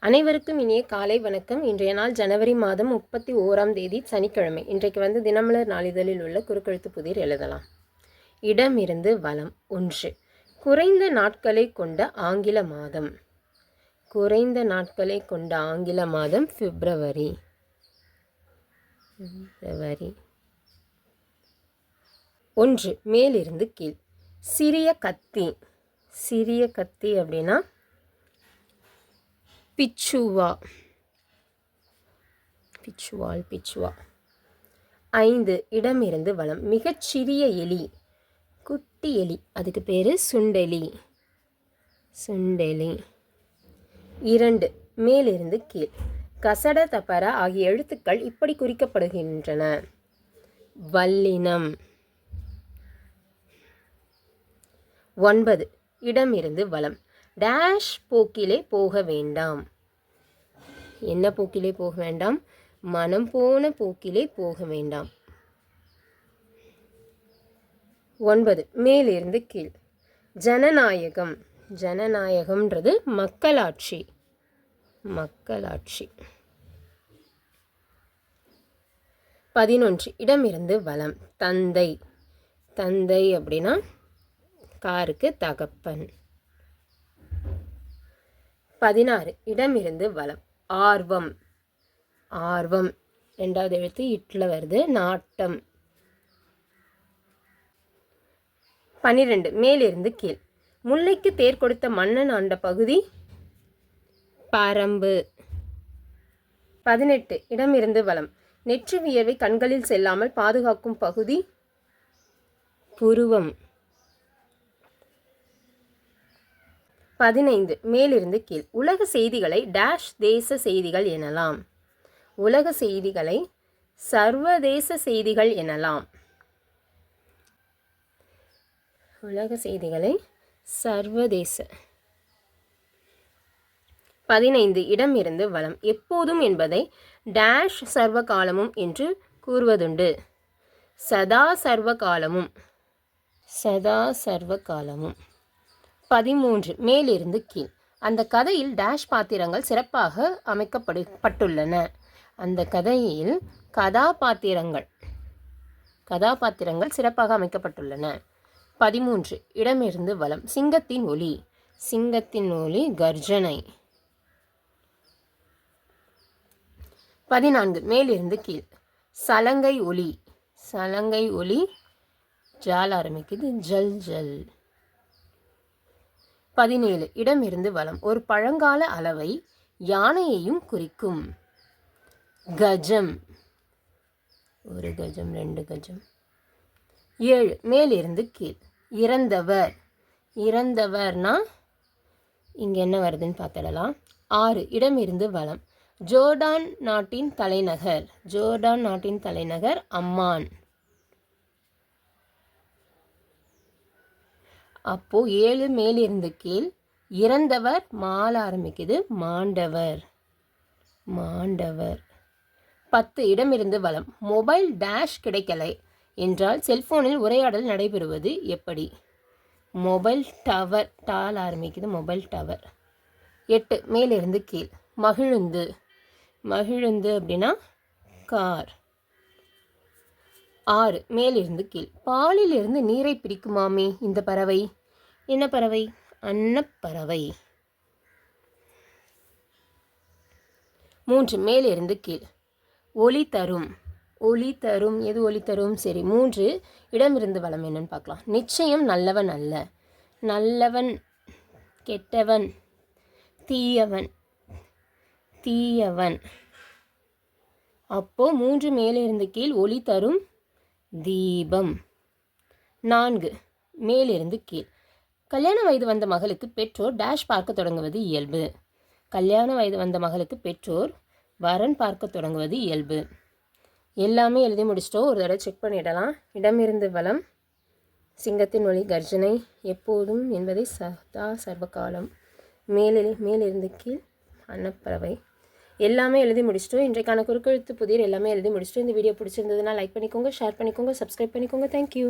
அனைவருக்கும் இனிய காலை வணக்கம். இன்றைய நாள் ஜனவரி மாதம் முப்பத்தி ஓராம் தேதி சனிக்கிழமை. இன்றைக்கு வந்து தினமலர் நாளிதழில் உள்ள குறுக்கெழுத்து புதிர் எழுதலாம். இடமிருந்து வளம் ஒன்று. குறைந்த நாட்களை கொண்ட ஆங்கில மாதம். குறைந்த நாட்களை கொண்ட ஆங்கில மாதம் பிப்ரவரி. பிப்ரவரி. ஒன்று. மேலிருந்து கீழ். சிறிய கத்தி. சிறிய கத்தி அப்படின்னா பிச்சுவா? பிச்சுவால் பிச்சுவா. ஐந்து இடமிருந்து வளம். மிகச்சிறிய எலி. குட்டி எலி. அதுக்கு பேர் சுண்டெலி. சுண்டெலி. இரண்டு மேலிருந்து கீழ். கசட தப்பர ஆகிய எழுத்துக்கள் இப்படி குறிக்கப்படுகின்றன. வல்லினம். ஒன்பது இடமிருந்து வளம். டேஷ் போக்கிலே போக வேண்டாம். என்ன போக்கிலே போக வேண்டாம்? மனம் போன போக்கிலே போக வேண்டாம். ஒன்பது மேலிருந்து கீழ். ஜனநாயகம். ஜனநாயகம்ன்றது மக்களாட்சி. மக்களாட்சி. பதினொன்று இடமிருந்து வளம் தந்தை. தந்தை அப்படின்னா காருக்கு தகப்பன். பதினாறு. இடமிருந்து வளம். ஆர்வம். ஆர்வம். ரெண்டாவது எழுத்து இட்டில் வருது. நாட்டம். பன்னிரெண்டு. மேலிருந்து கீழ். முல்லைக்கு தேர் கொடுத்த மன்னன் ஆண்ட பகுதி பரம்பு. பதினெட்டு. இடமிருந்து வளம். நெற்று வியர்வை கண்களில் செல்லாமல் பாதுகாக்கும் பகுதி புருவம். பதினைந்து. மேலிருந்து கீழ். உலக செய்திகளை டேஷ் தேச செய்திகள் எனலாம். உலக செய்திகளை சர்வதேச செய்திகள் எனலாம். உலக செய்திகளை சர்வதேச. பதினைந்து. இடம் இருந்து வளம். எப்போதும் என்பதை டேஷ் சர்வ காலமும் என்று கூறுவதுண்டு. சதா சர்வ காலமும் சதா சர்வ காலமும் பதிமூன்று மேலிருந்து கீழ். அந்த கதையில் டேஷ் பாத்திரங்கள் சிறப்பாக அமைக்கப்படு பட்டுள்ளன. அந்த கதையில் கதாபாத்திரங்கள் கதாபாத்திரங்கள் சிறப்பாக அமைக்கப்பட்டுள்ளன. பதிமூன்று இடமிருந்து வளம் சிங்கத்தின் ஒலி. சிங்கத்தின் ஒலி கர்ஜனை. பதினான்கு மேலிருந்து கீழ். சலங்கை ஒலி. சலங்கை ஒலி ஜால் ஆரம்பிக்குது ஜல் ஜல். பதினேழு. இடமிருந்து வலம். ஒரு பழங்கால அளவை யானையையும் குறிக்கும். கஜம். ஒரு கஜம் ரெண்டு கஜம். ஏழு. மேலிருந்து கீழ். இறந்தவர். இறந்தவர்னா இங்கே என்ன வருதுன்னு பார்த்துடலாம். ஆறு. இடமிருந்து வளம் ஜோர்டான் நாட்டின் தலைநகர். ஜோர்டான் நாட்டின் தலைநகர் அம்மான். அப்போது ஏழு மேலிருந்து கீழ் இறந்தவர் மால ஆரம்பிக்குது மாண்டவர். மாண்டவர். பத்து இடமிருந்து வளம் மொபைல் டேஷ் கிடைக்கலை என்றால் செல்ஃபோனில் உரையாடல் நடைபெறுவது எப்படி? மொபைல் டவர் டால் ஆரம்பிக்குது மொபைல் டவர். எட்டு மேலிருந்து கீழ். மகிழுந்து. மகிழுந்து அப்படின்னா கார். ஆறு மேலிருந்து கீழ். பாலிலிருந்து நீரை பிரிக்குமாமே இந்த பறவை? என்ன பறவை? அன்னப்பறவை. மூன்று மேலிருந்து கீழ். ஒளி தரும். ஒளி தரும். எது ஒளி தரும்? சரி மூன்று இடமிருந்து வளம் என்னன்னு பார்க்கலாம். நிச்சயம் நல்லவன் அல்ல. நல்லவன் கெட்டவன் தீயவன் தீயவன். அப்போ மூன்று மேலிருந்து கீழ். ஒளி தரும். தீபம். நான்கு. மேலிருந்து கீழ். கல்யாண வயது வந்த மகளுக்கு பெற்றோர் டேஷ் பார்க்க தொடங்குவது இயல்பு. கல்யாண வயது வந்த மகளுக்கு பெற்றோர் வரன் பார்க்க தொடங்குவது இயல்பு. எல்லாமே எழுதி முடிச்சிட்டோம். ஒரு தடவை செக் பண்ணிடலாம். இடமிருந்து வளம் சிங்கத்தின் ஒளி கர்ஜனை. எப்போதும் என்பதை சதா சர்வகாலம். மேலில் மேலிருந்து கீழ். அன்னப்பறவை. எல்லாமே எழுதி முடிச்சிட்டோம். இன்றைக்கான குறுக்கெழுத்து புதிர் எல்லாமே எழுதி முடிச்சிட்டோம். இந்த வீடியோ பிடிச்சிருந்ததுன்னா லைக் பண்ணிக்கோங்க ஷேர் பண்ணிக்கோங்க சப்ஸ்கிரைப் பண்ணிக்கோங்க. தேங்க்யூ